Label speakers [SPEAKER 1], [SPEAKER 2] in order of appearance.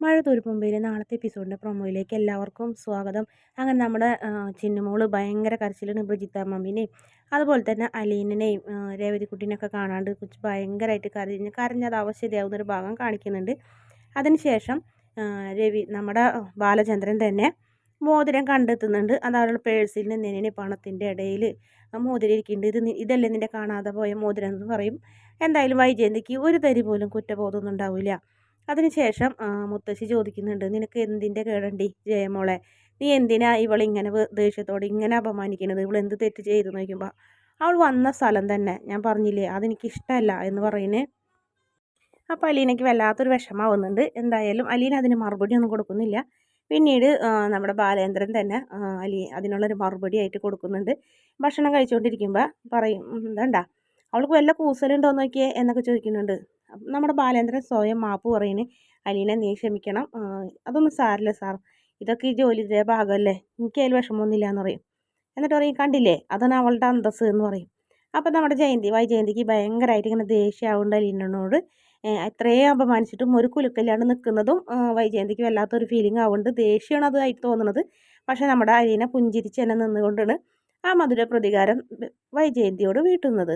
[SPEAKER 1] മഴ തുരുപ്പുമ്പയിലെ നാളത്തെ എപ്പിസോഡിന്റെ പ്രൊമോയിലേക്ക് എല്ലാവർക്കും സ്വാഗതം. അങ്ങനെ നമ്മുടെ ചിന്നുമോൾ ഭയങ്കര കരച്ചിലാണ് ബ്രിജിത്ത മമ്മിനെയും അതുപോലെ തന്നെ അലീനനെയും രേവതിക്കുട്ടീനെയൊക്കെ കാണാണ്ട് കുറിച്ച് ഭയങ്കരമായിട്ട് കരഞ്ഞ് കരഞ്ഞത് അവശതയാവുന്നൊരു ഭാഗം കാണിക്കുന്നുണ്ട്. അതിനുശേഷം രവി നമ്മുടെ ബാലചന്ദ്രൻ തന്നെ മോതിരം കണ്ടെത്തുന്നുണ്ട്. അത് അവരുടെ പേഴ്സിൽ നിന്നിന് പണത്തിന്റെ ഇടയിൽ മോതിരം ഇരിക്കുന്നുണ്ട് ഇത് ഇതല്ലേ നിന്റെ കാണാതെ പോയ മോതിരം എന്ന് പറയും. എന്തായാലും വൈജയന്തിക്ക് ഒരു തരി പോലും കുറ്റബോധമൊന്നും ഉണ്ടാവില്ല. അതിനുശേഷം മുത്തശ്ശി ചോദിക്കുന്നുണ്ട് നിനക്ക് എന്തിന്റെ കേടണ്ടി ജയമോളെ? നീ എന്തിനാ ഇവളിങ്ങനെ ദേഷ്യത്തോടെ ഇങ്ങനെ അപമാനിക്കുന്നത് ഇവൾ എന്ത് തെറ്റ് ചെയ്തു നോക്കുമ്പോൾ അവൾ വന്ന സ്ഥലം തന്നെ. ഞാൻ പറഞ്ഞില്ലേ അതെനിക്ക് ഇഷ്ടമല്ല എന്ന് പറയുന്നത്. അപ്പോൾ അലീനയ്ക്ക് വല്ലാത്തൊരു വിഷമാവുന്നുണ്ട്. എന്തായാലും അലീന അതിന് മറുപടി ഒന്നും കൊടുക്കുന്നില്ല. പിന്നീട് നമ്മുടെ ബാലേന്ദ്രൻ തന്നെ അലി അതിനുള്ളൊരു മറുപടി ആയിട്ട് കൊടുക്കുന്നുണ്ട്. ഭക്ഷണം കഴിച്ചുകൊണ്ടിരിക്കുമ്പോൾ പറയും എന്താ അവൾക്ക് വല്ല കൂസലുണ്ടോ നോക്കിയേ? എന്നൊക്കെ ചോദിക്കുന്നുണ്ട്. നമ്മുടെ ബാലേന്ദ്രൻ സ്വയം മാപ്പ് പറയുന്നു. അലീന നീ ക്ഷമിക്കണം. അതൊന്നും സാരില്ല സാർ. ഇതൊക്കെ ഈ ജോലിയുടെ ഭാഗമല്ലേ? എനിക്ക് അതിൽ വിഷമമൊന്നുമില്ല എന്ന് പറയും. എന്നിട്ട് പറയും കണ്ടില്ലേ? അതാണ് അവളുടെ അന്തസ് എന്ന് പറയും. അപ്പം നമ്മുടെ ജയന്തി വൈ ജയന്തിക്ക് ഭയങ്കരമായിട്ട് ഇങ്ങനെ ദേഷ്യമാവുണ്ട് അലീനോട് അത്രയും അപമാനിച്ചിട്ടും ഒരു കുലുക്കല്ലാണ്ട് നിൽക്കുന്നതും വൈജയന്തിക്ക് വല്ലാത്തൊരു ഫീലിംഗ് ആവുന്നുണ്ട്. ദേഷ്യമാണ് അതായിട്ട് തോന്നുന്നത്. പക്ഷേ നമ്മുടെ അലീന പുഞ്ചിരിച്ച് തന്നെ നിന്നുകൊണ്ടാണ് ആ മധുര പ്രതികാരം വൈജയന്തിയോട് വീട്ടുന്നത്.